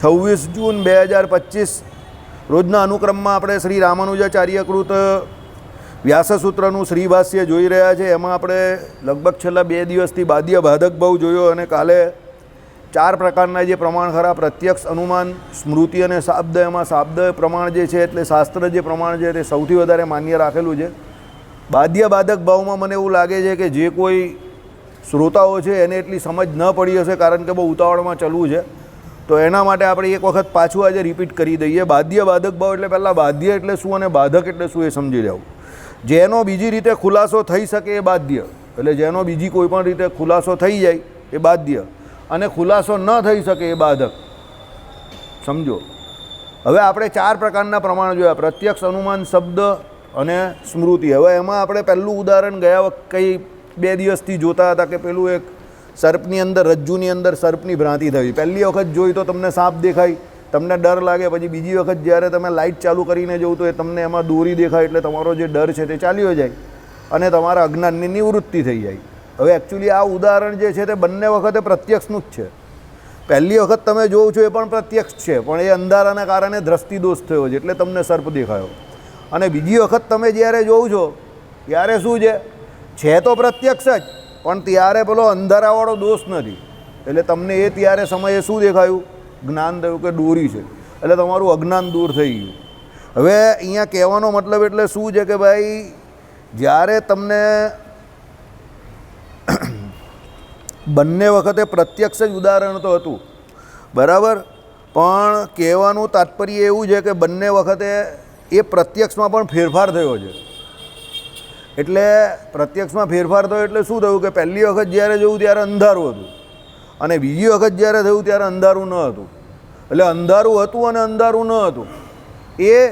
છવ્વીસ જૂન બે હજાર પચીસ, રોજના અનુક્રમમાં આપણે શ્રી રામાનુજાચાર્યકૃત વ્યાસસૂત્રનું શ્રીભાષ્ય જોઈ રહ્યા છે. એમાં આપણે લગભગ છેલ્લા બે દિવસથી બાદ્ય બાધક ભાવ જોયો અને કાલે ચાર પ્રકારના જે પ્રમાણ ખરા, પ્રત્યક્ષ અનુમાન, સ્મૃતિ અને શાબ્દ, એમાં શાબ્દ પ્રમાણ જે છે એટલે શાસ્ત્ર જે પ્રમાણ છે તે સૌથી વધારે માન્ય રાખેલું છે. બાદ્ય બાધક ભાવમાં મને એવું લાગે છે કે જે કોઈ શ્રોતાઓ છે એને એટલી સમજ ન પડી હશે કારણ કે બહુ ઉતાવળમાં ચલવું છે. તો એના માટે આપણે એક વખત પાછું આજે રિપીટ કરી દઈએ. બાધ્ય બાધક ભાવ એટલે પહેલાં બાધ્ય એટલે શું અને બાધક એટલે શું એ સમજી લેવું. જેનો બીજી રીતે ખુલાસો થઈ શકે એ બાધ્ય એટલે જેનો બીજી કોઈ પણ રીતે ખુલાસો થઈ જાય એ બાધ્ય અને ખુલાસો ન થઈ શકે એ બાધક. સમજો? હવે આપણે ચાર પ્રકારના પ્રમાણ જોયા. પ્રત્યક્ષ, અનુમાન, શબ્દ અને સ્મૃતિ. હવે એમાં આપણે પહેલું ઉદાહરણ ગયા વખત કંઈ બે દિવસથી જોતા હતા કે પેલું એક સર્પની અંદર, રજ્જુની અંદર સર્પની ભ્રાંતિ થઈ પહેલી વખત જોઈ તો તમને સાપ દેખાય, તમને ડર લાગે, પછી બીજી વખત જ્યારે તમે લાઇટ ચાલુ કરીને જોવું તો એ તમને એમાં દોરી દેખાય એટલે તમારો જે ડર છે તે ચાલ્યો જાય અને તમારા અજ્ઞાનની નિવૃત્તિ થઈ જાય. હવે એકચ્યુઅલી આ ઉદાહરણ જે છે તે બંને વખતે પ્રત્યક્ષનું જ છે. પહેલી વખત તમે જોવો છો એ પણ પ્રત્યક્ષ છે, પણ એ અંધારાના કારણે દ્રષ્ટિદોષ થયો છે, એટલે તમને સર્પ દેખાયો. અને બીજી વખત તમે જ્યારે જોવો છો, ત્યારે શું છે? છે તો પ્રત્યક્ષ જ પણ ત્યારે પેલો અંધારાવાળો દોષ નથી. એટલે તમને એ ત્યારે સમયે શું દેખાયું? જ્ઞાન થયું કે દોરી છે. એટલે તમારું અજ્ઞાન દૂર થઈ ગયું. હવે અહીંયા કહેવાનો મતલબ એટલે શું છે કે ભાઈ, જ્યારે તમને બંને વખતે પ્રત્યક્ષ જ ઉદાહરણ તો હતું. બરાબર? પણ કહેવાનું તાત્પર્ય એવું છે કે બંને વખતે એ પ્રત્યક્ષમાં પણ ફેરફાર થયો છે. એટલે પ્રત્યક્ષમાં ફેરફાર થયો એટલે શું થયું કે પહેલી વખત જ્યારે જોયું ત્યારે અંધારું હતું. અને બીજી વખત જ્યારે થયું ત્યારે અંધારું ન હતું. એટલે અંધારું હતું અને અંધારું ન હતું. એ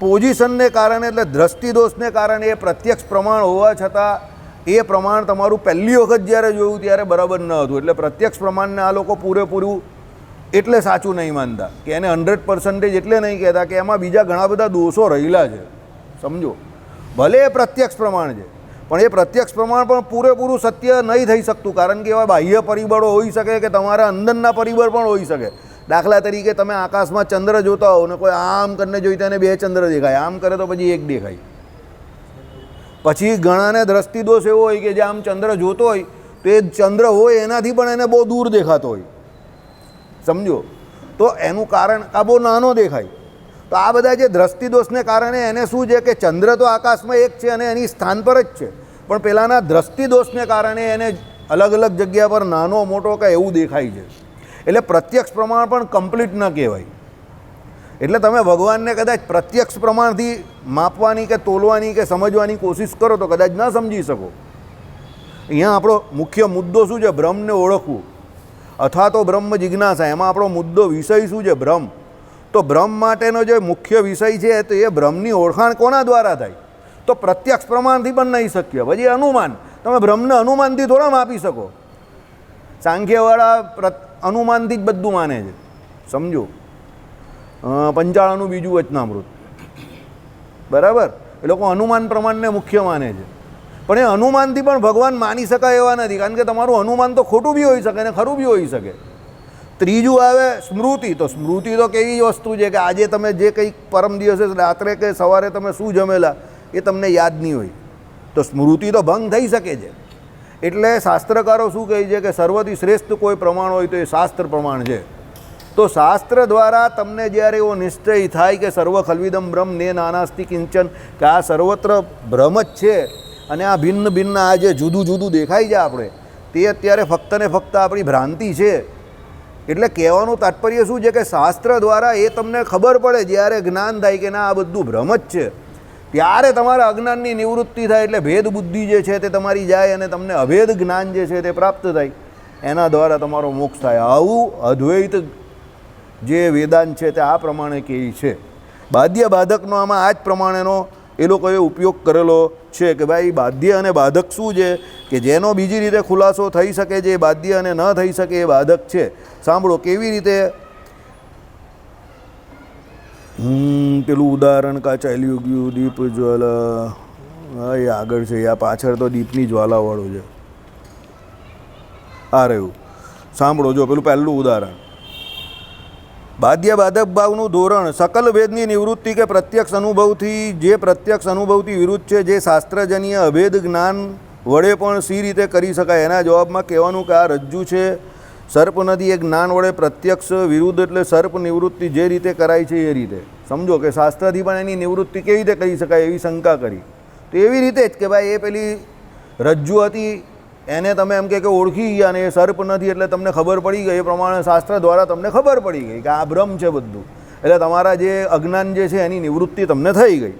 પોઝિશનને કારણે એટલે દ્રષ્ટિદોષને કારણે એ પ્રત્યક્ષ પ્રમાણ હોવા છતાં એ પ્રમાણ તમારું પહેલી વખત જ્યારે જોયું ત્યારે બરાબર ન હતું. એટલે પ્રત્યક્ષ પ્રમાણને આ લોકો પૂરેપૂરું એટલે સાચું નહીં માનતા. કે એને હંડ્રેડ પર્સન્ટેજ એટલે નહીં કહેતા કે એમાં બીજા ઘણા બધા દોષો રહેલા છે. સમજો? ભલે એ પ્રત્યક્ષ પ્રમાણ છે, પણ એ પ્રત્યક્ષ પ્રમાણ પણ પૂરેપૂરું સત્ય નહીં થઈ શકતું. કારણ કે એવા બાહ્ય પરિબળો હોઈ શકે કે તમારા અંદરના પરિબળ પણ હોઈ શકે. દાખલા તરીકે તમે આકાશમાં ચંદ્ર જોતા હો ને કોઈ આમ કરીને જોઈ તેને બે ચંદ્ર દેખાય. આમ કરે તો પછી એક દેખાય. પછી ઘણાને દ્રષ્ટિદોષ એવો હોય કે જે આમ ચંદ્ર જોતો હોય, તો એ ચંદ્ર હોય એનાથી પણ એને બહુ દૂર દેખાતો હોય. સમજો? તો એનું કારણ આ બહુ નાનો દેખાય. તો આ બધા જે દ્રષ્ટિદોષને કારણે એને શું છે કે ચંદ્ર તો આકાશમાં એક છે અને એની સ્થાન પર જ છે. પણ પેલાના દ્રષ્ટિદોષને કારણે એને અલગ અલગ જગ્યા પર નાનો મોટો કે એવું દેખાય છે. એટલે પ્રત્યક્ષ પ્રમાણ પણ કમ્પ્લીટ ન કહેવાય. એટલે તમે ભગવાનને કદાચ પ્રત્યક્ષ પ્રમાણથી માપવાની કે તોલવાની કે સમજવાની કોશિશ કરો તો કદાચ ન સમજી શકો. અહીંયા આપણો મુખ્ય મુદ્દો શું છે? બ્રહ્મને ઓળખવું. અથવા તો બ્રહ્મ જિજ્ઞાસા. એમાં આપણો મુદ્દો વિષય શું છે? બ્રહ્મ. તો બ્રહ્મ માટેનો જે મુખ્ય વિષય છે તો એ બ્રહ્મની ઓળખાણ કોના દ્વારા થાય? તો પ્રત્યક્ષ પ્રમાણથી પણ નહીં શક્ય. પછી અનુમાન. તમે બ્રહ્મને અનુમાનથી થોડા માપી શકો. સાંખ્યવાળા અનુમાનથી જ બધું માને છે. સમજો? પંચાળાનું બીજું વચનામૃત. બરાબર? એ લોકો અનુમાન પ્રમાણને મુખ્ય માને છે. પણ એ અનુમાનથી પણ ભગવાન માની શકાય એવા નથી. કારણ કે તમારું અનુમાન તો ખોટું બી હોઈ શકે અને ખરું બી હોઈ શકે. ત્રીજું આવે સ્મૃતિ. તો સ્મૃતિ તો કેવી વસ્તુ છે કે આજે તમે જે કંઈક પરમ દિવસે રાત્રે કે સવારે તમે શું જમેલા એ તમને યાદ નહીં હોય. તો સ્મૃતિ તો ભંગ થઈ શકે છે. એટલે શાસ્ત્રકારો શું કહે છે કે સર્વથી શ્રેષ્ઠ કોઈ પ્રમાણ હોય તો એ શાસ્ત્ર પ્રમાણ છે. તો શાસ્ત્ર દ્વારા તમને જ્યારે એવો નિશ્ચય થાય કે સર્વ ખલવિદમ બ્રહ્મ ને નાનાસ્તિ કિંચન કે આ સર્વત્ર ભ્રમ જ છે અને આ ભિન્ન ભિન્ન આ જે જુદું જુદું દેખાય છે આપણે, તે અત્યારે ફક્ત ને ફક્ત આપણી ભ્રાંતિ છે. એટલે કહેવાનું તાત્પર્ય શું છે કે શાસ્ત્ર દ્વારા એ તમને ખબર પડે જ્યારે જ્ઞાન થાય કે ના, આ બધું ભ્રમ જ છે. ત્યારે તમારા અજ્ઞાનની નિવૃત્તિ થાય એટલે ભેદ બુદ્ધિ જે છે તે તમારી જાય અને તમને અભેદ જ્ઞાન જે છે તે પ્રાપ્ત થાય. એના દ્વારા તમારો મોક્ષ થાય. આવું અદ્વૈત જે વેદાંત છે તે આ પ્રમાણે કહે છે. બાધ્ય બાધકનો આમાં આ જ પ્રમાણેનો એ લોકોએ ઉપયોગ કરેલો છે કે ભાઈ બાધ્ય અને બાધક શું છે? કે જેનો બીજી રીતે ખુલાસો થઈ શકે એ બાધ્ય અને ન થઈ શકે એ બાધક છે. સાંભળો, કેવી રીતે? પેલું ઉદાહરણ કા ચાલ્યું ગયું દીપ જ્વાલા. હા, એ આગળ છે, આ પાછળ તો દીપની જ્વાલાવાળું છે. આ રહ્યું. સાંભળો, જો પેલું પહેલું ઉદાહરણ. બાધ્ય બાધક ભાવનું ધોરણ સકલ ભેદની નિવૃત્તિ કે પ્રત્યક્ષ અનુભવથી જે પ્રત્યક્ષ અનુભવથી વિરુદ્ધ છે, જે શાસ્ત્રજનીય અભેદ જ્ઞાન વડે પણ સી રીતે કરી શકાય, એના જવાબમાં કહેવાનું કે આ રજ્જુ છે, સર્પ નથી એ જ્ઞાન વડે પ્રત્યક્ષ વિરુદ્ધ એટલે સર્પ નિવૃત્તિ જે રીતે કરાય છે એ રીતે. સમજો કે શાસ્ત્રથી પણ એની નિવૃત્તિ કેવી રીતે કરી શકાય એવી શંકા કરી. તો એવી રીતે જ કે ભાઈ એ પેલી રજ્જુ હતી એને તમે એમ કે ઓળખી ગયા ને એ સર્પ નથી એટલે તમને ખબર પડી ગઈ. એ પ્રમાણે શાસ્ત્ર દ્વારા તમને ખબર પડી ગઈ કે આ ભ્રમ છે બધું. એટલે તમારા જે અજ્ઞાન જે છે એની નિવૃત્તિ તમને થઈ ગઈ.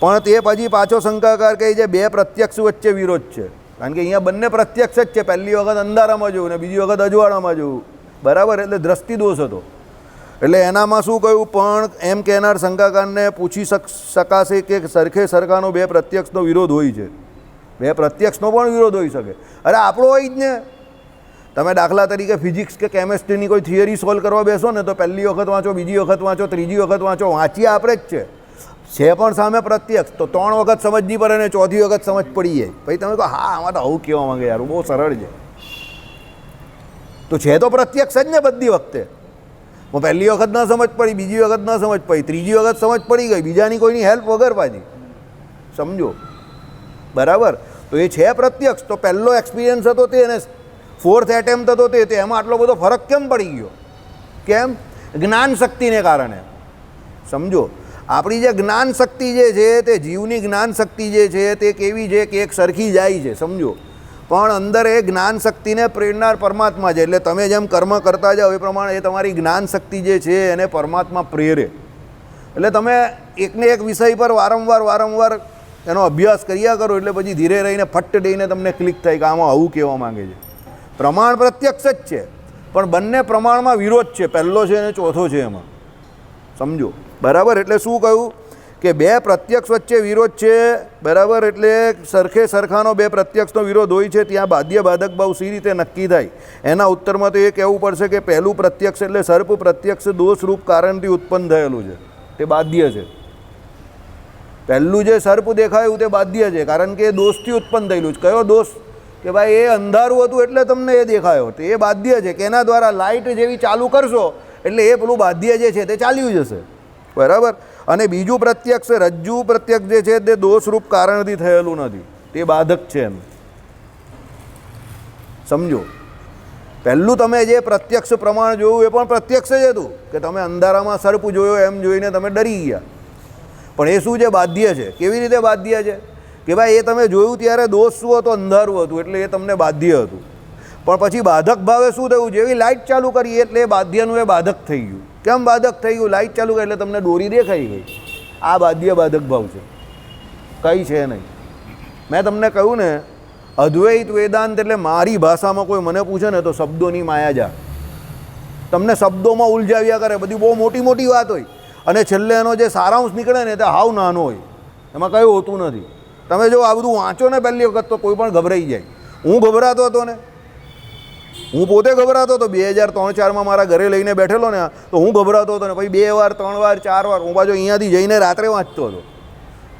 પણ તે પછી પાછો શંકાકાર કહે છે, બે પ્રત્યક્ષ વચ્ચે વિરોધ છે. કારણ કે અહીંયા બંને પ્રત્યક્ષ જ છે. પહેલી વખત અંધારામાં જોયું ને બીજી વખત અજવાળામાં જોયું. બરાબર? એટલે દ્રષ્ટિ દોષ હતો. એટલે એનામાં શું કહ્યું? પણ એમ કહેનાર શંકાકારને પૂછી શક, શકાશે કે સરખે સરખાનો બે પ્રત્યક્ષનો વિરોધ હોય છે. બે પ્રત્યક્ષનો પણ વિરોધ હોઈ શકે. અરે આપણો હોય જ ને. તમે દાખલા તરીકે ફિઝિક્સ કે કેમેસ્ટ્રીની કોઈ થિયરી સોલ્વ કરવા બેસો ને તો પહેલી વખત વાંચો, બીજી વખત વાંચો, ત્રીજી વખત વાંચો, વાંચીએ આપણે જ છે. છે પણ સામે પ્રત્યક્ષ, તો ત્રણ વખત સમજવી પડે ને ચોથી વખત સમજ પડી જાય. પછી તમે કહો, હા, આમાં તો આવું કહેવા માંગે યાર, બહુ સરળ છે. તો છે તો પ્રત્યક્ષ જ ને બધી વખતે. હું પહેલી વખત ન સમજ પડી, બીજી વખત ન સમજ પડી, ત્રીજી વખત સમજ પડી ગઈ, બીજાની કોઈની હેલ્પ વગર પાછી. સમજો. બરાબર? તો એ છે પ્રત્યક્ષ. તો પહેલો એક્સપિરિયન્સ હતો તે અને ફોર્થ એટેમ્પ્ટ હતો તે. તે એમાં આટલો બધો ફરક કેમ પડી ગયો? કેમ? જ્ઞાન શક્તિને કારણે. સમજો? આપણી જે જ્ઞાન શક્તિ જે છે તે જીવની જ્ઞાન શક્તિ જે છે તે કેવી છે કે એક સરખી જાય છે. સમજો? પણ અંદર એ જ્ઞાન શક્તિને પ્રેરનાર પરમાત્મા છે. એટલે તમે જેમ કર્મ કરતા જાઓ એ પ્રમાણે એ તમારી જ્ઞાન શક્તિ જે છે એને પરમાત્મા પ્રેરે. એટલે તમે એકને એક વિષય પર વારંવાર વારંવાર એનો અભ્યાસ કર્યા કરો એટલે પછી ધીરે રહીને ફટ્ટ દઈને તમને ક્લિક થાય કે આમાં આવું કહેવા માંગે છે. પ્રમાણ પ્રત્યક્ષ જ છે, પણ બંને પ્રમાણમાં વિરોધ છે. પહેલો છે અને ચોથો છે એમાં. સમજો? બરાબર? એટલે શું કહ્યું? કે બે પ્રત્યક્ષ વચ્ચે વિરોધ છે, બરાબર? એટલે સરખે સરખાનો બે પ્રત્યક્ષનો વિરોધ હોય છે, ત્યાં બાધ્ય બાધક ભાવ સી રીતે નક્કી થાય. એના ઉત્તરમાં તો એ કહેવું પડશે કે પહેલું પ્રત્યક્ષ એટલે સર્પ પ્રત્યક્ષ દોષરૂપ કારણથી ઉત્પન્ન થયેલું છે. તે બાધ્ય છે. પહેલું જે સર્પ દેખાયું તે બાધ્ય છે, કારણ કે એ દોષથી ઉત્પન્ન થયેલું છે. કયો દોષ? કે ભાઈ એ અંધારું હતું એટલે તમને એ દેખાયો. તો એ બાધ્ય છે કે એના દ્વારા લાઇટ જેવી ચાલુ કરશો એટલે એ પેલું બાધ્ય જે છે તે ચાલ્યું જશે. બરાબર? અને બીજું પ્રત્યક્ષ, રજ્જુ પ્રત્યક્ષ જે છે તે દોષરૂપ કારણથી થયેલું નથી. તે બાધક છે એમ. સમજો? પહેલું તમે જે પ્રત્યક્ષ પ્રમાણ જોયું એ પણ પ્રત્યક્ષ જ હતું કે તમે અંધારામાં સર્પ જોયો એમ જોઈને તમે ડરી ગયા. પણ એ શું છે? બાધ્ય છે. કેવી રીતે બાધ્ય છે? કે ભાઈ, એ તમે જોયું ત્યારે દોષ શું હતો? અંધારું હતું, એટલે એ તમને બાધ્ય હતું. પણ પછી બાધક ભાવે શું થયું? જેવી લાઇટ ચાલુ કરી, એટલે એ બાધ્યનું એ બાધક થઈ ગયું. કેમ બાધક થઈ ગયું? લાઇટ ચાલુ કરી, એટલે તમને દોરી દેખાઈ ગઈ. આ બાધ્ય બાધક ભાવ છે. કંઈ છે નહીં. મેં તમને કહ્યું ને, અદ્વૈત વેદાંત એટલે મારી ભાષામાં કોઈ મને પૂછે ને તો શબ્દોની માયાજા તમને શબ્દોમાં ઉલઝાવ્યા કરે. બધી બહુ મોટી મોટી વાત હોય. અને છેલ્લે એનો જે સારાંશ નીકળે ને તે હાવ નાનો હોય. એમાં કંઈ હોતું નથી. તમે જો આ બધું વાંચો ને પહેલી વખત તો કોઈ પણ ગભરાઈ જાય. હું ગભરાતો હતો ને? હું પોતે ગભરાતો હતો. બે હજાર ત્રણ ચારમાં મારા ઘરે લઈને બેઠેલો ને તો હું ગભરાતો હતો ને પછી બે વાર, ત્રણ વાર, ચાર વાર હું પાછો અહીંયાથી જઈને રાત્રે વાંચતો હતો.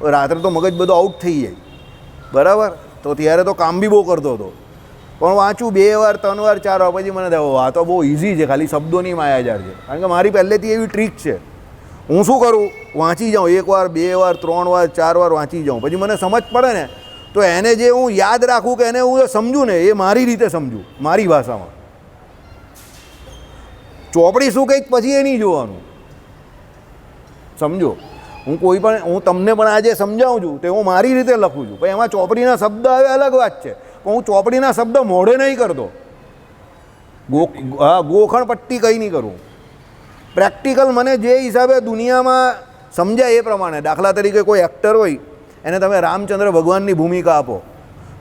રાત્રે તો મગજ બધો આઉટ થઈ જાય. બરાબર? તો ત્યારે તો કામ બી બહુ કરતો હતો. પણ વાંચું બે વાર, ત્રણ વાર, ચાર વાર, પછી મને થયું આ તો બહુ ઇઝી છે. ખાલી શબ્દોની માયાજાર છે. કારણ કે મારી પહેલેથી એવી ટ્રીક છે. હું શું કરું? વાંચી જાઉં. એક વાર, બે વાર, ત્રણ વાર, ચાર વાર વાંચી જાઉં. પછી મને સમજ પડે ને, તો એને જે હું યાદ રાખું કે એને હું સમજું ને, એ મારી રીતે સમજું, મારી ભાષામાં. ચોપડી શું કંઈક પછી એ નહીં જોવાનું. સમજો? હું કોઈ પણ, હું તમને પણ આજે સમજાવું છું તે હું મારી રીતે લખું છું. પણ એમાં ચોપડીના શબ્દ હવે અલગ વાત છે. પણ હું ચોપડીના શબ્દ મોઢે નહીં કરતો. ગો, હા ગોખણ પટ્ટી કંઈ નહીં કરું. પ્રેક્ટિકલ મને જે હિસાબે દુનિયામાં સમજાય એ પ્રમાણે, દાખલા તરીકે કોઈ એક્ટર હોય, એને તમે રામચંદ્ર ભગવાનની ભૂમિકા આપો.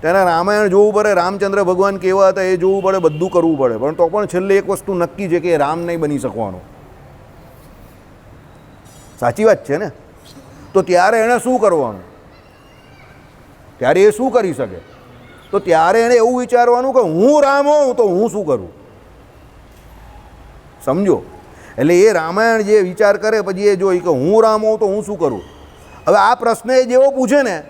તેને રામાયણ જોવું પડે, રામચંદ્ર ભગવાન કેવા હતા એ જોવું પડે, બધું કરવું પડે. પણ તો પણ છેલ્લે એક વસ્તુ નક્કી છે કે એ રામ નહીં બની શકવાનો. સાચી વાત છે ને? તો ત્યારે એણે શું કરવાનું? ત્યારે એ શું કરી શકે? તો ત્યારે એણે એવું વિચારવાનું કે હું રામ હોઉં તો હું શું કરું? સમજો? એટલે એ રામાયણ જે વિચાર કરે, પછી એ જોઈ કે હું રામ હોઉં તો હું શું કરું? હવે આ પ્રશ્ન એ જેવો પૂછે ને,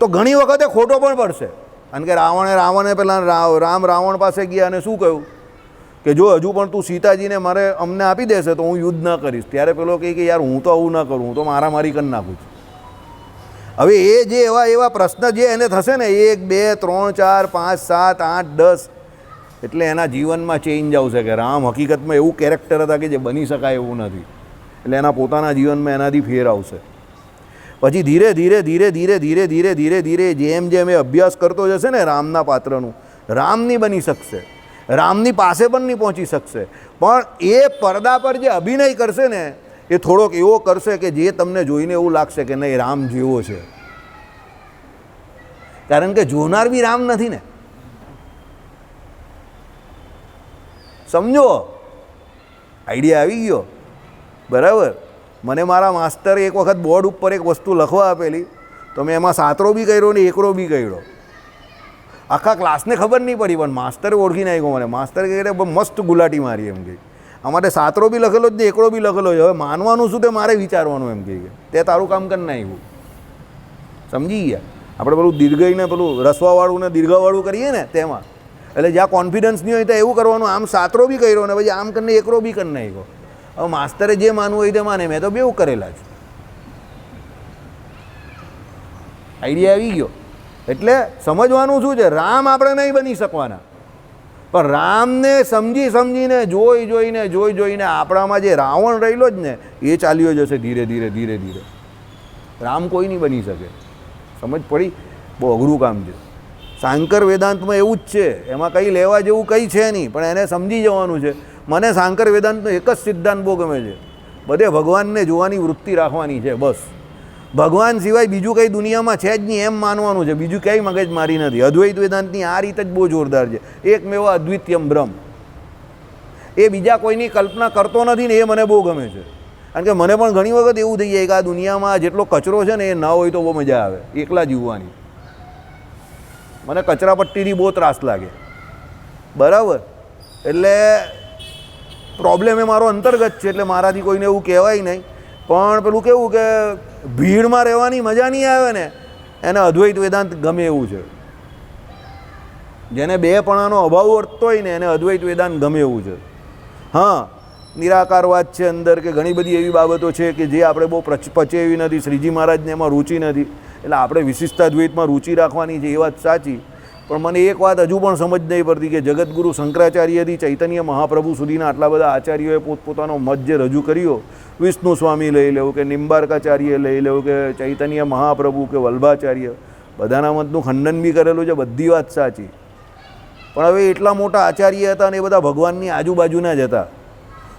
તો ઘણી વખતે ખોટો પણ પડશે. કારણ કે રાવણે રાવણે પહેલાં રામ રાવણ પાસે ગયા અને શું કહ્યું? કે જો હજુ પણ તું સીતાજીને મારે અમને આપી દેશે તો હું યુદ્ધ ન કરીશ. ત્યારે પેલો કહે કે યાર હું તો આવું ન કરું, હું તો મારામારી કરી નાખું છું. હવે એ જે એવા એવા પ્રશ્ન જે એને થશે ને, એક, બે, ત્રણ, ચાર, પાંચ, સાત, આઠ, દસ એટલે એના જીવનમાં ચેન્જ આવશે કે રામ હકીકતમાં એવું કેરેક્ટર હતા કે જે બની શકાય એવું નથી. એટલે એના પોતાના જીવનમાં એનાથી ફેર આવશે. પછી ધીરે ધીરે ધીરે ધીરે ધીરે ધીરે ધીરે ધીરે જેમ જેમ એ અભ્યાસ કરતો જશે ને રામના પાત્રનું રામ નહીં બની શકશે. રામની પાસે પણ નહીં પહોંચી શકશે. પણ એ પડદા પર જે અભિનય કરશે ને, એ થોડોક એવો કરશે કે જે તમને જોઈને એવું લાગશે કે નહીં, રામ જેવો છે. કારણ કે જોનાર બી રામ નથી ને. સમજો? આઈડિયા આવી ગયો. બરાબર? મને મારા માસ્તરે એક વખત બોર્ડ ઉપર એક વસ્તુ લખવા આપેલી. તો મેં એમાં સાતરો બી કર્યો ને એકરો બી કર્યો. આખા ક્લાસને ખબર નહીં પડી, પણ માસ્તરે ઓળખી નાખ્યો મને. માસ્તર કહે મસ્ત ગુલાટી મારી એમ કહી. અમારે સાતરો બી લખેલો જ ને એકડો બી લખેલો છે. હવે માનવાનું શું તે મારે વિચારવાનું એમ કહી તે તારું કામ કરી નાખ્યું. સમજી ગયા? આપણે પેલું દીર્ઘઈને પેલું રસવાવાળું ને દીર્ઘવાળું કરીએ ને તેમાં. એટલે જ્યાં કોન્ફિડન્સ નહીં હોય તો એવું કરવાનું, આમ સાતરો બી કર્યો ને પછી આમ કરીને એકરો બી કરી નાખ્યો. હવે માસ્તરે જે માનવું હોય તે માને, મેં તો બેવું કરેલા છે આઈડિયા આવી ગયો. એટલે સમજવાનું શું છે? રામ આપણે નહીં બની શકવાના. પણ રામને સમજી સમજીને, જોઈ જોઈને જોઈ જોઈને આપણામાં જે રાવણ રહેલો જ ને, એ ચાલ્યો જશે ધીરે ધીરે ધીરે ધીરે. રામ કોઈ નહીં બની શકે. સમજ પડી? બહુ અઘરું કામ છે. સાંકર વેદાંતમાં એવું જ છે. એમાં કંઈ લેવા જેવું કંઈ છે નહીં, પણ એને સમજી જવાનું છે. મને સાંકર વેદાંતનો એક જ સિદ્ધાંત બહુ ગમે છે. બધે ભગવાનને જોવાની વૃત્તિ રાખવાની છે, બસ. ભગવાન સિવાય બીજું કંઈ દુનિયામાં છે જ નહીં એમ માનવાનું છે. બીજું ક્યાંય મગજ મારી નથી. અદ્વૈત વેદાંતની આ રીત જ બહુ જોરદાર છે. એક એકમેવ અદ્વિતીયમ બ્રહ્મ. એ બીજા કોઈની કલ્પના કરતો નથી ને એ મને બહુ ગમે છે. કારણ કે મને પણ ઘણી વખત એવું થઈ જાય કે આ દુનિયામાં જેટલો કચરો છે ને એ ન હોય તો બહુ મજા આવે. એકલા જીવવાની મને કચરાપટ્ટીથી બહુ ત્રાસ લાગે. બરાબર? એટલે પ્રોબ્લેમ એ મારો અંતર્ગત છે, એટલે મારાથી કોઈને એવું કહેવાય નહીં. પણ પેલું કેવું કે ભીડમાં રહેવાની મજા નહીં આવે ને, એને અદ્વૈત વેદાંત ગમે એવું છે. જેને બેપણાનો અભાવ વર્તતો હોય ને, એને અદ્વૈત વેદાંત ગમે એવું છે. હા નિરાકારવાદ છે અંદર કે ઘણી બધી એવી બાબતો છે કે જે આપણે બહુ પચે એવી નથી. શ્રીજી મહારાજને એમાં રુચિ નથી. એટલે આપણે વિશિષ્ટાદ્વૈતમાં રુચિ રાખવાની છે એ વાત સાચી. પણ મને એક વાત હજુ પણ સમજ નહીં પડતી કે જગતગુરુ શંકરાચાર્યથી ચૈતન્ય મહાપ્રભુ સુધીના આટલા બધા આચાર્યોએ પોતપોતાનો મત જે રજૂ કર્યો, વિષ્ણુ સ્વામી લઈ લેવું કે નિંબાર્કાચાર્ય લઈ લેવું કે ચૈતન્ય મહાપ્રભુ કે વલ્ભાચાર્ય, બધાના મતનું ખંડન બી કરેલું છે, બધી વાત સાચી. પણ હવે એટલા મોટા આચાર્ય હતા અને એ બધા ભગવાનની આજુબાજુના જ હતા.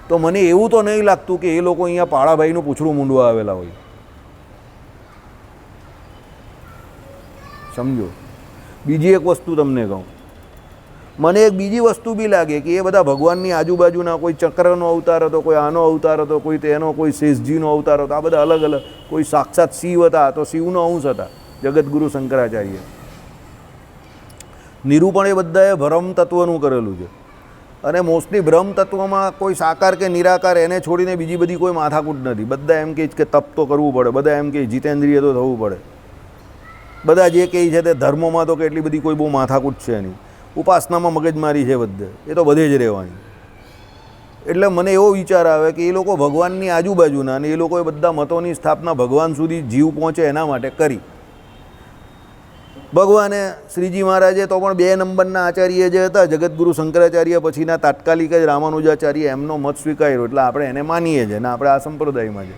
તો મને એવું તો નહીં લાગતું કે એ લોકો અહીંયા પાળાભાઈનું પૂછડું મૂંડવા આવેલા હોય. સમજો. બીજી એક વસ્તુ તમને કહું. મને એક બીજી વસ્તુ બી લાગે કે એ બધા ભગવાનની આજુબાજુના કોઈ ચક્રનો અવતાર હતો, કોઈ આનો અવતાર હતો, કોઈ તેનો, કોઈ શેષજીનો અવતાર હતો, આ બધા અલગ અલગ, કોઈ સાક્ષાત શિવ હતા તો શિવનો અંશ હતા જગતગુરુ શંકરાચાર્ય. નિરૂપણ એ બધાએ ભ્રમ તત્વનું કરેલું છે. અને મોસ્ટલી ભ્રમ તત્વમાં કોઈ સાકાર કે નિરાકાર એને છોડીને બીજી બધી કોઈ માથાકૂટ નથી. બધા એમ કહે કે તપ તો કરવું પડે, બધા એમ કહે જીતેન્દ્રિય તો થવું પડે. બધા જે કહે છે તે ધર્મોમાં તો કે એટલી બધી કોઈ બહુ માથાકૂટ છે નહીં. ઉપાસનામાં મગજમારી છે બધે. એ તો બધે જ રહેવાની. એટલે મને એવો વિચાર આવે કે એ લોકો ભગવાનની આજુબાજુના અને એ લોકોએ બધા મતોની સ્થાપના ભગવાન સુધી જીવ પહોંચે એના માટે કરી. ભગવાને શ્રીજી મહારાજે તો પણ બે નંબરના આચાર્ય જે હતા જગતગુરુ શંકરાચાર્ય પછીના તાત્કાલિક જ રામાનુજાચાર્ય એમનો મત સ્વીકાર્યો. એટલે આપણે એને માનીએ છીએ ને આપણે આ સંપ્રદાયમાં છે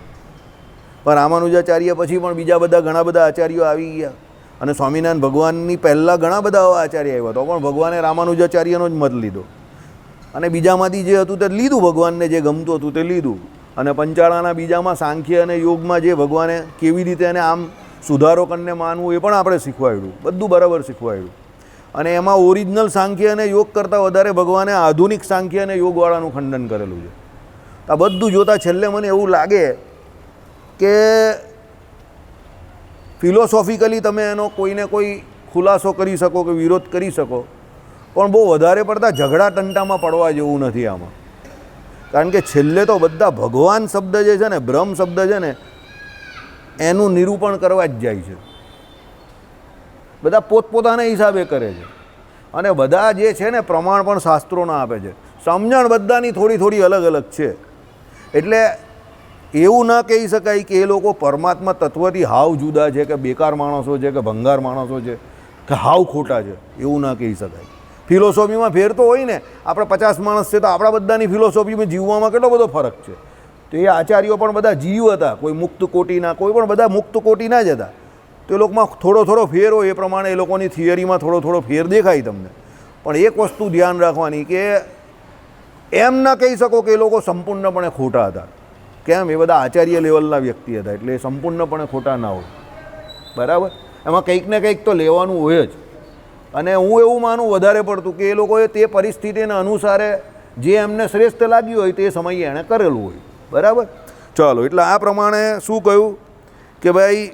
પણ રામાનુજાચાર્ય પછી પણ બીજા બધા ઘણા બધા આચાર્યો આવી ગયા. અને સ્વામિનારાયણ ભગવાનની પહેલાં ઘણા બધા આચાર્ય આવ્યા તો પણ ભગવાને રામાનુજાચાર્યનો જ મત લીધો. અને બીજામાંથી જે હતું તે લીધું, ભગવાનને જે ગમતું હતું તે લીધું. અને પંચાળાના બીજામાં સાંખ્ય અને યોગમાં જે ભગવાને કેવી રીતે એને આમ સુધારો કરીને માનવું એ પણ આપણે શીખવાડ્યું. બધું બરાબર શીખવાડ્યું. અને એમાં ઓરિજિનલ સાંખ્ય અને યોગ કરતાં વધારે ભગવાને આધુનિક સાંખ્ય અને યોગવાળાનું ખંડન કરેલું છે. આ બધું જોતાં છેલ્લે મને એવું લાગે કે ફિલોસોફિકલી તમે એનો કોઈને કોઈ ખુલાસો કરી શકો કે વિરોધ કરી શકો, પણ બહુ વધારે પડતા ઝઘડા ટંટામાં પડવા જેવું નથી આમાં. કારણ કે છેલ્લે તો બધા ભગવાન શબ્દ જે છે ને, બ્રહ્મ શબ્દ છે ને, એનું નિરૂપણ કરવા જ જાય છે. બધા પોતપોતાના હિસાબે કરે છે. અને બધા જે છે ને, પ્રમાણ પણ શાસ્ત્રોના આપે છે. સમજણ બધાની થોડી થોડી અલગ અલગ છે. એટલે એવું ના કહી શકાય કે એ લોકો પરમાત્મા તત્વથી હાવ જુદા છે કે બેકાર માણસો છે કે ભંગાર માણસો છે કે હાવ ખોટા છે. એવું ના કહી શકાય. ફિલોસોફીમાં ફેર તો હોય ને. આપણે પચાસ માણસ છે તો આપણા બધાની ફિલોસોફીમાં જીવવામાં કેટલો બધો ફરક છે. તો એ આચાર્યો પણ બધા જીવ હતા. કોઈ મુક્ત કોટીના, કોઈ પણ બધા મુક્ત કોટીના જ હતા. તો એ લોકોમાં થોડો થોડો ફેર હોય એ પ્રમાણે એ લોકોની થિયરીમાં થોડો થોડો ફેર દેખાય તમને. પણ એક વસ્તુ ધ્યાન રાખવાની કે એમ ના કહી શકો કે એ લોકો સંપૂર્ણપણે ખોટા હતા. કેમ? એ બધા આચાર્ય લેવલના વ્યક્તિ હતા, એટલે સંપૂર્ણપણે ખોટા ના હોય. બરાબર? એમાં કંઈક ને કંઈક તો લેવાનું હોય જ. અને હું એવું માનું વધારે પડતું કે એ લોકોએ તે પરિસ્થિતિને અનુસારે જે એમને શ્રેષ્ઠ લાગ્યું હોય તે સમયે એણે કરેલું હોય. બરાબર? ચાલો, એટલે આ પ્રમાણે શું કહ્યું? કે ભાઈ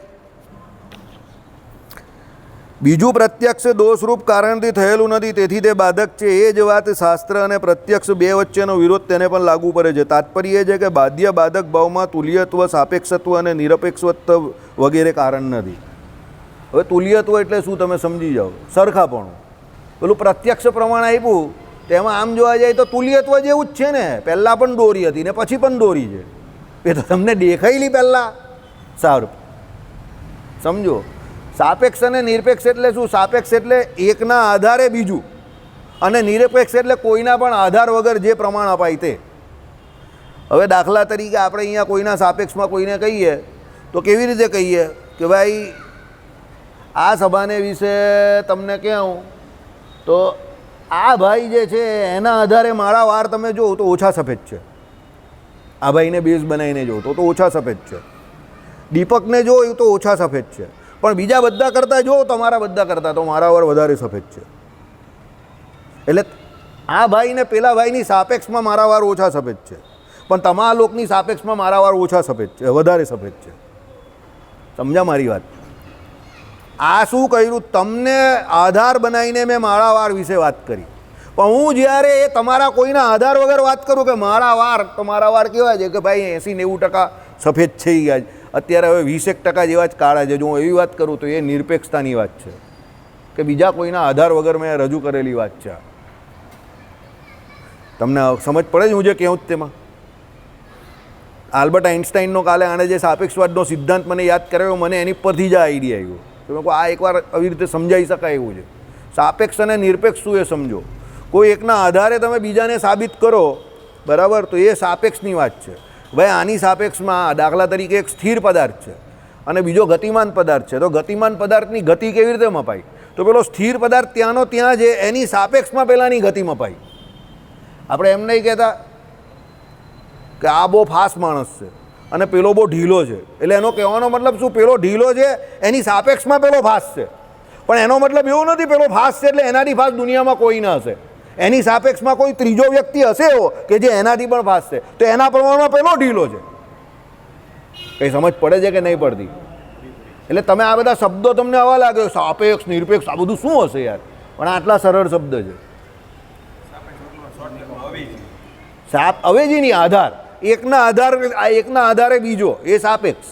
બીજું પ્રત્યક્ષ દોષરૂપ કારણથી થયેલું નથી. તેથી તે બાધક છે. એ જ વાત શાસ્ત્ર અને પ્રત્યક્ષ બે વચ્ચેનો વિરોધ તેને પણ લાગુ પડે છે. તાત્પર્ય એ છે કે બાધ્ય બાધક ભાવમાં તુલ્યત્વ, સાપેક્ષત્વ અને નિરપેક્ષત્વ વગેરે કારણ નથી. હવે તુલ્યત્વ એટલે શું તમે સમજી જાઓ? સરખાપણું. પેલું પ્રત્યક્ષ પ્રમાણ આપ્યું, તેમાં આમ જોવા જાય તો તુલ્યત્વ જેવું જ છે ને. પહેલાં પણ દોરી હતી ને પછી પણ દોરી છે. એ તો તમને દેખાયેલી પહેલાં. સારું. સમજો? સાપેક્ષ અને નિરપેક્ષ એટલે શું? સાપેક્ષ એટલે એકના આધારે બીજું. અને નિરપેક્ષ એટલે કોઈના પણ આધાર વગર જે પ્રમાણ અપાય તે. હવે દાખલા તરીકે આપણે અહીંયા કોઈના સાપેક્ષમાં કોઈને કહીએ, તો કેવી રીતે કહીએ? કે ભાઈ, આ સભાને વિશે તમને કહું તો આ ભાઈ જે છે, એના આધારે મારા વાર તમે જુઓ તો ઓછા સફેદ છે. આ ભાઈને બેઝ બનાવીને તો તો ઓછા સફેદ છે. દીપકને જોયું તો ઓછા સફેદ છે. પણ બીજા બધા કરતાં જો તમારા બધા કરતાં તો મારા વાર વધારે સફેદ છે. એટલે આ ભાઈને પેલા ભાઈની સાપેક્ષમાં મારા વાર ઓછા સફેદ છે. પણ તમારા લોકની સાપેક્ષમાં મારા વાર ઓછા સફેદ છે, વધારે સફેદ છે. સમજા મારી વાત? આ શું કર્યું? તમને આધાર બનાવીને મેં મારા વાર વિશે વાત કરી. પણ હું જ્યારે એ તમારા કોઈના આધાર વગર વાત કરું કે મારા વાર, તો મારા વાર કેવા છે કે ભાઈ એંસી નેવું ટકા સફેદ છે છે અત્યારે હવે વીસેક ટકા જેવા જ કાળા છે. જો હું એવી વાત કરું તો એ નિરપેક્ષતાની વાત છે. કે બીજા કોઈના આધાર વગર મેં રજૂ કરેલી વાત છે. તમને સમજ પડે છે હું જે કહું જ તેમાં? આલ્બર્ટ આઇન્સ્ટાઈનનો કાલે આણે જે સાપેક્ષવાદનો સિદ્ધાંત મને યાદ કરાવ્યો, મને એની પરથી જ આ આઈડિયા આવ્યો. તો મેં આ એકવાર આવી રીતે સમજાવી શકાય એવું છે. સાપેક્ષ અને નિરપેક્ષ શું એ સમજો? કોઈ એકના આધારે તમે બીજાને સાબિત કરો, બરાબર? તો એ સાપેક્ષની વાત છે. ભાઈ, આની સાપેક્ષમાં દાખલા તરીકે એક સ્થિર પદાર્થ છે અને બીજો ગતિમાન પદાર્થ છે. તો ગતિમાન પદાર્થની ગતિ કેવી રીતે મપાય તો પેલો સ્થિર પદાર્થ ત્યાંનો ત્યાં જે એની સાપેક્ષમાં પહેલાંની ગતિ મપાય આપણે એમ નહીં કહેતા કે આ બહુ ફાસ્ટ માણસ છે અને પેલો બહુ ઢીલો છે. એટલે એનો કહેવાનો મતલબ શું? પેલો ઢીલો છે, એની સાપેક્ષમાં પેલો ફાસ્ટ છે. પણ એનો મતલબ એવો નથી, પેલો ફાસ્ટ છે એટલે એનાથી ફાસ્ટ દુનિયામાં કોઈ ના હશે. એની સાપેક્ષમાં કોઈ ત્રીજો વ્યક્તિ હશે એવો કે જે એનાથી પણ છે તો એના પ્રમાણમાં પેલો ઢીલો છે. કંઈ સમજ પડે છે કે નહીં પડતી? એટલે તમે આ બધા શબ્દો તમને આવા લાગે, સાપેક્ષ, નિરપેક્ષ, આ બધું શું હશે યાર? પણ આટલા સરળ શબ્દ છે. સાપ અવેજીની આધાર. એકના આધાર, આ એકના આધારે બીજો, એ સાપેક્ષ.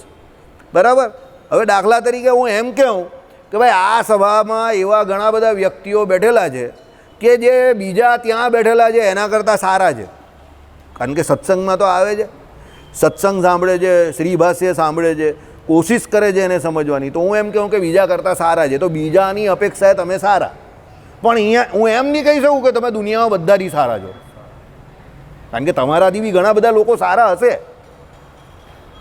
બરાબર? હવે દાખલા તરીકે હું એમ કહું કે ભાઈ આ સભામાં એવા ઘણા બધા વ્યક્તિઓ બેઠેલા છે કે જે બીજા ત્યાં બેઠેલા છે, એના કરતાં સારા છે. કારણ કે સત્સંગમાં તો આવે છે. સત્સંગ સાંભળે છે શ્રીભાષ્ય સાંભળે છે, કોશિશ કરે છે એને સમજવાની. તો હું એમ કહું કે બીજા કરતાં સારા છે. તો બીજાની અપેક્ષાએ તમે સારા. પણ અહીંયા હું એમ નહીં કહી શકું કે તમે દુનિયામાં બધાથી સારા છો. કારણ કે તમારાથી બી ઘણા બધા લોકો સારા હશે.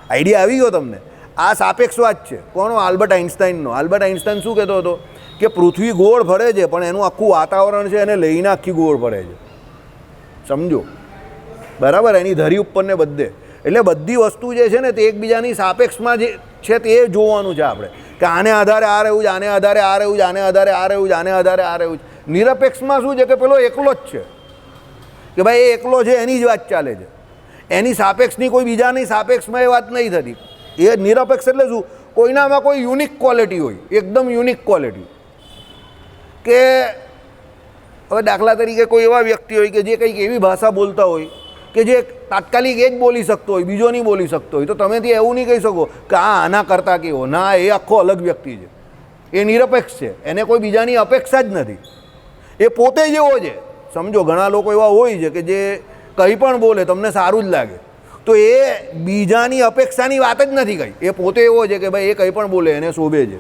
આઈડિયા આવી ગયો તમને. આ સાપેક્ષ વાત છે. કોનો? આલ્બર્ટ આઇન્સ્ટાઈનનો આલ્બર્ટ આઇન્સ્ટાઈન શું કહેતો હતો? કે પૃથ્વી ગોળ ભરે છે, પણ એનું આખું વાતાવરણ છે, એને લઈને આખી ગોળ ભરે છે. સમજો? બરાબર? એની ધરી ઉપરને બધે. એટલે બધી વસ્તુ જે છે ને, તે એકબીજાની સાપેક્ષમાં જે છે, તે જોવાનું છે આપણે. કે આને આધારે આ રહેવું છે, આને આધારે આ રહેવું છે, આને આધારે આ રહેવું છે, આને આધારે આ રહેવું છે. નિરપેક્ષમાં શું છે કે પેલો એકલો જ છે? કે ભાઈ એ એકલો છે, એની જ વાત ચાલે છે. એની સાપેક્ષની કોઈ બીજાની સાપેક્ષમાં એ વાત નહીં થતી. એ નિરપેક્ષ એટલે શું? કોઈનામાં કોઈ યુનિક ક્વોલિટી હોય. એકદમ યુનિક ક્વોલિટી કે હવે દાખલા તરીકે કોઈ એવા વ્યક્તિ હોય કે જે કંઈક એવી ભાષા બોલતા હોય કે જે તાત્કાલિક એ જ બોલી શકતો હોય, બીજો નહીં બોલી શકતો હોય, તો તમે ત્યાં એવું નહીં કહી શકો કે આ આના કરતાં કેવો, ના, એ આખો અલગ વ્યક્તિ છે. એ નિરપેક્ષ છે. એને કોઈ બીજાની અપેક્ષા જ નથી. એ પોતે જેવો છે. સમજો, ઘણા લોકો એવા હોય છે કે જે કંઈ પણ બોલે, તમને સારું જ લાગે. તો એ બીજાની અપેક્ષાની વાત જ નથી કંઈ. એ પોતે એવો છે કે ભાઈ એ કંઈ પણ બોલે, એને શોભે છે.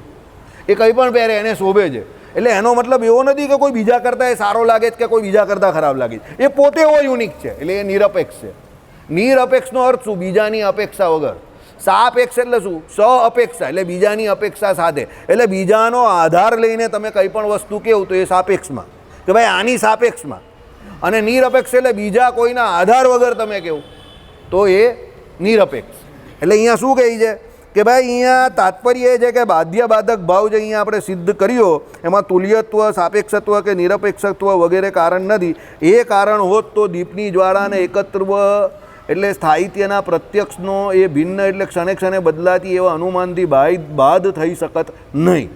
એ કંઈ પણ પહેરે, એને શોભે છે. એટલે એનો મતલબ એવો નથી કે કોઈ બીજા કરતાં એ સારો લાગે કે કોઈ બીજા કરતાં ખરાબ લાગે એ પોતે એવો યુનિક છે, એટલે એ નિરપેક્ષ છે. નિરપેક્ષનો અર્થ શું? બીજાની અપેક્ષા વગર. સાપેક્ષ એટલે શું? સ અપેક્ષા એટલે બીજાની અપેક્ષા સાથે. એટલે બીજાનો આધાર લઈને તમે કંઈ પણ વસ્તુ કેવું તો એ સાપેક્ષમાં. કે ભાઈ આની સાપેક્ષમાં. અને નિરપેક્ષ એટલે બીજા કોઈના આધાર વગર તમે કેવું તો એ નિરપેક્ષ. એટલે અહીંયા શું કહે છે? કે ભાઈ અહીંયા તાત્પર્ય એ છે કે બાધ્ય બાધક ભાવ જે અહીંયા આપણે સિદ્ધ કર્યો, એમાં તુલ્યત્વ, સાપેક્ષત્વ કે નિરપેક્ષત્વ વગેરે કારણ નથી. એ કારણ હોત તો દીપની જ્વાળાને એકત્વ એટલે સ્થાયિત્યના પ્રત્યક્ષનો એ ભિન્ન એટલે ક્ષણે ક્ષણે બદલાતી એવા અનુમાનથી બાદ થઈ શકત નહીં.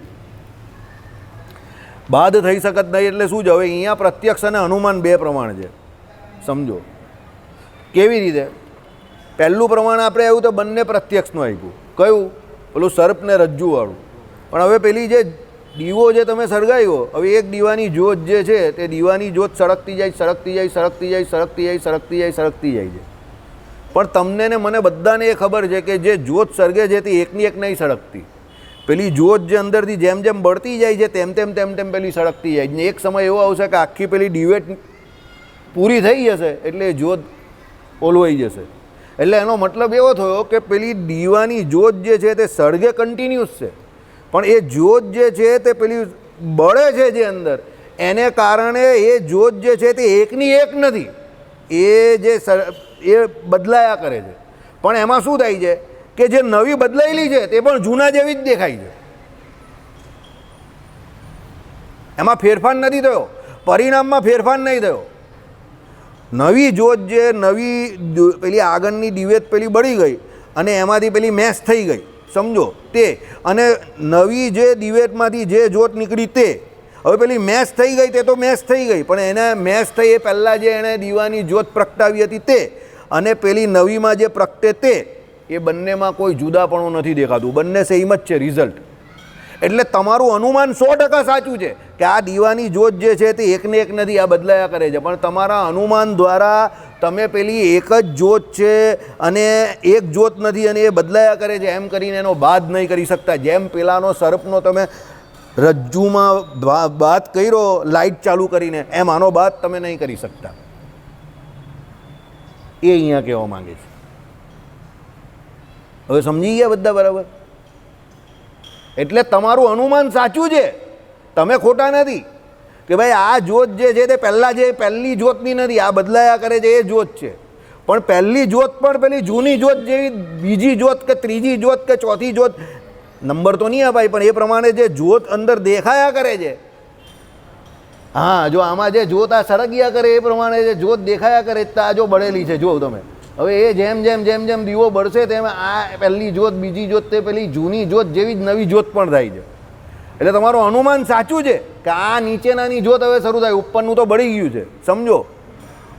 બાદ થઈ શકત નહીં એટલે શું છે? હવે અહીંયા પ્રત્યક્ષ અને અનુમાન બે પ્રમાણ છે. સમજો. કેવી રીતે? પહેલું પ્રમાણ આપણે આવ્યું તો બંને પ્રત્યક્ષનું આપ્યું. કયું? પેલું સર્પ ને રજ્જુવાળું. પણ હવે પેલી જે દીવો જે તમે સળગાવ્યો, હવે એક દીવાની જ્યોત જે છે, તે દીવાની જ્યોત સળગતી જાય સળગતી જાય સળગતી જાય સળગતી જાય સળગતી જાય સળગતી જાય છે. પણ તમને ને મને બધાને એ ખબર છે કે જે જ્યોત સળગે છે તે એકની એક નહીં સળગતી. પેલી જ્યોત જે અંદરથી જેમ જેમ બળતી જાય છે, તેમ તેમ તેમ તેમ પેલી સળગતી જાય ને એક સમય એવો આવશે કે આખી પેલી ડિવેટ પૂરી થઈ જશે, એટલે જ્યોત ઓલવાઈ જશે. એટલે એનો મતલબ એવો થયો કે પેલી દીવાની જ્યોત જે છે તે સળગે કન્ટિન્યુઅસ છે. પણ એ જ્યોત જે છે તે પેલી બળે છે જે અંદર, એને કારણે એ જ્યોત જે છે તે એકની એક નથી. એ જે એ બદલાયા કરે છે. પણ એમાં શું થાય છે કે જે નવી બદલાયેલી છે તે પણ જૂના જેવી જ દેખાય છે. એમાં ફેરફાર નથી થયો. પરિણામમાં ફેરફાર નહીં થયો. નવી જોત જે નવી પેલી આગળની દિવેત પેલી બળી ગઈ અને એમાંથી પેલી મેસ થઈ ગઈ, સમજો? તે. અને નવી જે દિવેટમાંથી જે જોત નીકળી તે, હવે પેલી મેસ થઈ ગઈ તે તો મેસ થઈ ગઈ, પણ એને મેસ થઈ એ પહેલાં જે એણે દીવાની જોત પ્રગટાવી હતી તે અને પેલી નવીમાં જે પ્રગટે તે, એ બંનેમાં કોઈ જુદાપણું નથી દેખાતું. બંને સેમ જ છે રિઝલ્ટ એટલે તમારું અનુમાન સો ટકા સાચું છે કે આ દીવાની જોત જે છે તે એકને એક નથી, આ બદલાયા કરે છે. પણ તમારા અનુમાન દ્વારા તમે પેલી એક જ જોત છે અને એક જોત નથી અને એ બદલાયા કરે છે, એમ કરીને એનો બાદ નહીં કરી શકતા. જેમ પેલાનો સર્પનો તમે રજ્જુમાં બાદ કર્યો લાઇટ ચાલુ કરીને, એમ આનો બાદ તમે નહીં કરી શકતા. એ અહીંયા કહેવા માંગે છે. હવે સમજી ગયા બધા બરાબર? એટલે તમારું અનુમાન સાચું છે? તમે ખોટા નથી. કે ભાઈ આ જોત જે છે તે પહેલાં જે પહેલી જોતની નથી, આ બદલાયા કરે છે, એ જ્યોત છે. પણ પહેલી જોત પણ પેલી જૂની જોત જેવી બીજી જોત કે ત્રીજી જોત કે ચોથી જોત નંબર તો નહીં અપાય, પણ એ પ્રમાણે જે જોત અંદર દેખાયા કરે છે. હા, જો આમાં જે જોત આ સળગિયા કરે, એ પ્રમાણે જે જોત દેખાયા કરે, તો આ જો બળેલી છે જો તમે. હવે એ જેમ જેમ જેમ જેમ દીવો બળશે તેમ આ પહેલી જોત બીજી જોત તે પેલી જૂની જોત જેવી જ નવી જોત પણ થાય છે. એટલે તમારું અનુમાન સાચું છે કે આ નીચેનાની જોત હવે શરૂ થાય, ઉપરનું તો બળી ગયું છે. સમજો?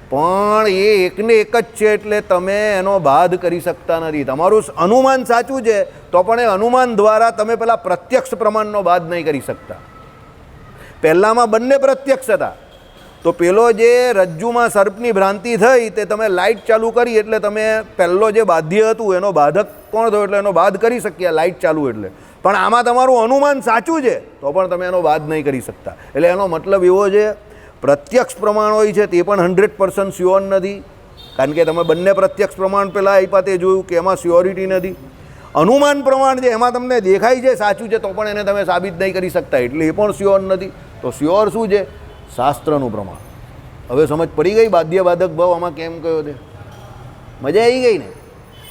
પણ એ એકને એક જ છે એટલે તમે એનો બાદ કરી શકતા નથી. તમારું અનુમાન સાચું છે તો પણ એ અનુમાન દ્વારા તમે પેલા પ્રત્યક્ષ પ્રમાણનો બાદ નહીં કરી શકતા. પહેલાંમાં બંને પ્રત્યક્ષ હતા. તો પેલો જે રજ્જુમાં સર્પની ભ્રાંતિ થઈ તે તમે લાઇટ ચાલુ કરી એટલે તમે પહેલો જે બાધ્ય હતું એનો બાધક કોણ થયો એટલે એનો બાદ કરી શક્યા લાઇટ ચાલુ એટલે. પણ આમાં તમારું અનુમાન સાચું છે, તો પણ તમે એનો બાદ નહીં કરી શકતા. એટલે એનો મતલબ એવો છે, પ્રત્યક્ષ પ્રમાણ હોય છે તે પણ હંડ્રેડ પર્સન્ટ સ્યોર નથી. કારણ કે તમે બંને પ્રત્યક્ષ પ્રમાણ પહેલાં આપ્યા તે જોયું કે એમાં સ્યોરિટી નથી. અનુમાન પ્રમાણ છે એમાં તમને દેખાય છે સાચું છે તો પણ એને તમે સાબિત નહીં કરી શકતા, એટલે એ પણ સ્યોર નથી. તો સ્યોર શું છે? શાસ્ત્રનું પ્રમાણ. હવે સમજ પડી ગઈ? બાધ્ય બાધક ભાવ આમાં કેમ કયો તે મજા આવી ગઈ ને?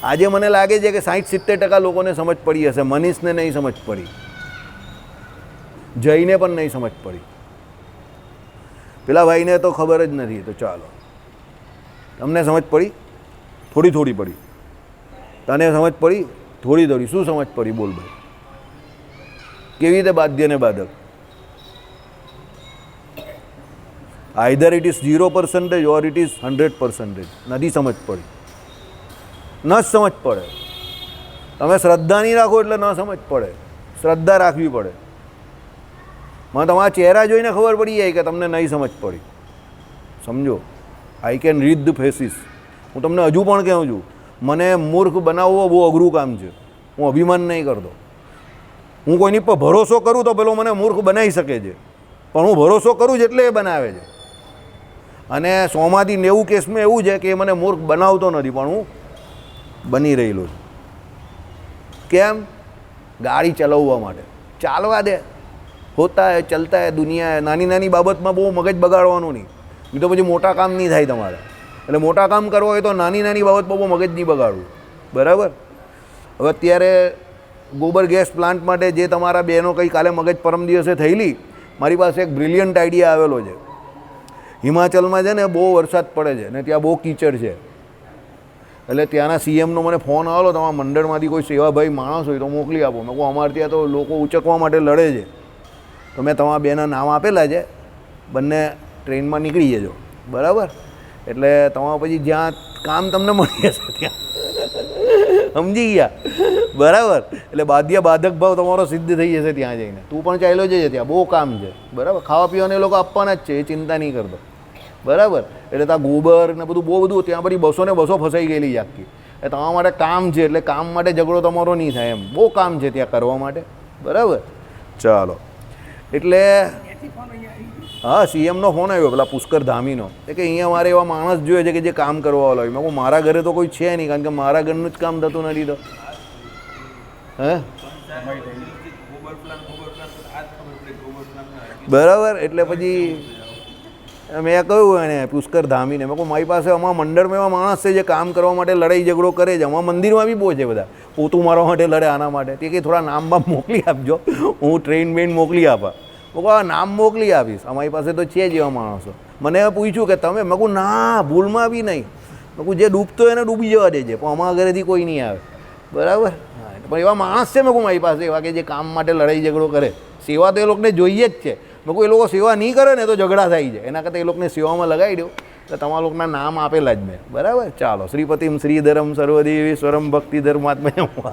આજે મને લાગે છે કે સાઠ સિત્તેર ટકા લોકોને સમજ પડી હશે. મનીષને નહીં સમજ પડી. જઈને પણ નહીં સમજ પડી. પેલા ભાઈને તો ખબર જ નથી. તો ચાલો. તમને સમજ પડી? થોડી થોડી પડી. તને સમજ પડી? થોડી થોડી. શું સમજ પડી? બોલ ભાઈ. કેવી રીતે બાધ્ય ને બાધક? Either it is zero percentage or it is hundred percentage નથી સમજ પડી. ન જ સમજ પડે. તમે શ્રદ્ધા નહીં રાખો એટલે ન સમજ પડે. શ્રદ્ધા રાખવી પડે. મને તમારા ચહેરા જોઈને ખબર પડી જાય કે તમને નહીં સમજ પડી. સમજો? I can read the faces હું તમને હજુ પણ કહું છું, મને મૂર્ખ બનાવવો બહુ અઘરું કામ છે. હું અભિમાન નહીં કરતો. હું કોઈની પર ભરોસો કરું તો પેલો મને મૂર્ખ બનાવી શકે છે. પણ હું ભરોસો કરું જ એટલે એ બનાવે છે. અને સોમાંથી નેવું કેસમાં એવું છે કે એ મને મૂર્ખ બનાવતો નથી, પણ હું બની રહેલો છું. કેમ? ગાડી ચલાવવા માટે. ચાલવા દે. હોતા હે, ચલતા હે, દુનિયા નાની નાની બાબતમાં બહુ મગજ બગાડવાનું નહીં. એ તો પછી મોટા કામ નહીં થાય તમારે. એટલે મોટા કામ કરવા હોય તો નાની નાની બાબતમાં બહુ મગજ નહીં બગાડવું. બરાબર? હવે અત્યારે ગોબર ગેસ પ્લાન્ટ માટે જે તમારા બહેનો કંઈ કાલે મગજ પરમ દિવસે થયેલી, મારી પાસે એક બ્રિલિયન્ટ આઈડિયા આવેલો છે. હિમાચલમાં છે ને બહુ વરસાદ પડે છે ને ત્યાં બહુ કીચડ છે. એટલે ત્યાંના સીએમનો મને ફોન આવેલો, તમારા મંડળમાંથી કોઈ સેવાભાઈ માણસ હોય તો મોકલી આપો. મેં કહું, અમારે ત્યાં તો લોકો ઉચકવા માટે લડે છે. તો મેં તમારા બેના નામ આપેલા છે. બંને ટ્રેનમાં નીકળી જજો. બરાબર? એટલે તમારા પછી જ્યાં કામ તમને મળી જશે ત્યાં. સમજી ગયા? બરાબર? એટલે બાધ્ય બાધક ભાવ તમારો સિદ્ધ થઈ જશે ત્યાં જઈને. તું પણ ચાલ્યો જજે ત્યાં. બહુ કામ છે. બરાબર? ખાવા પીવાને એ લોકો આપવાના જ છે. એ ચિંતા નહીં કરતો. બરાબર? એટલે ત્યાં ગોબર ને બધું બહુ બધું ત્યાં બધી બસો ને બસો ફસાઈ ગયેલી આખી એ તમારા માટે કામ છે, એટલે કામ માટે ઝઘડો તમારો નહીં થાય એમ. બહુ કામ છે ત્યાં કરવા માટે. બરાબર? ચાલો. એટલે હા સીએમનો ફોન આવ્યો, પેલા પુષ્કર ધામીનો. એ કે અહીંયા મારે એવા માણસ જોઈએ છે કે જે કામ કરવા વાળો હોય. મેં મારા ઘરે તો કોઈ છે નહીં, કારણ કે મારા ઘરનું જ કામ થતું નથી તો. હે? બરાબર? એટલે પછી મેં કહ્યું એને, પુષ્કર ધામીને. મેં કહું મારી પાસે અમારા મંડળમાં એવા માણસ છે જે કામ કરવા માટે લડાઈ ઝઘડો કરે છે. અમારા મંદિરમાં બી છે બધા. પોતું મારવા માટે લડે આના માટે. તે કંઈ થોડા નામ બામ મોકલી આપજો. હું ટ્રેન બેન મોકલી આપા. મેં કહું નામ મોકલી આપીશ. અમારી પાસે તો છે જ એવા માણસો. મને પૂછ્યું કે, તમે? મેં કહું ના, ભૂલમાં બી નહીં. મેં કહું જે ડૂબતો એને ડૂબી જવા દેજે, પણ અમારા ઘરેથી કોઈ નહીં આવે. બરાબર? પણ એવા માણસ છે મેં કહું મારી પાસે એવા કે જે કામ માટે લડાઈ ઝઘડો કરે. સેવા તો એ લોકોને જોઈએ જ છે. એ લોકો સેવા નહીં કરે ને તો ઝઘડા થાય છે. એના કરતાં એ લોકોને સેવામાં લગાવી દો. તો તમારા લોકોના નામ આપેલા જ મેં. બરાબર? ચાલો. શ્રીપતિમ શ્રીધરમ સર્વદેવીશ્વરમ ભક્તિ ધર્માત્મા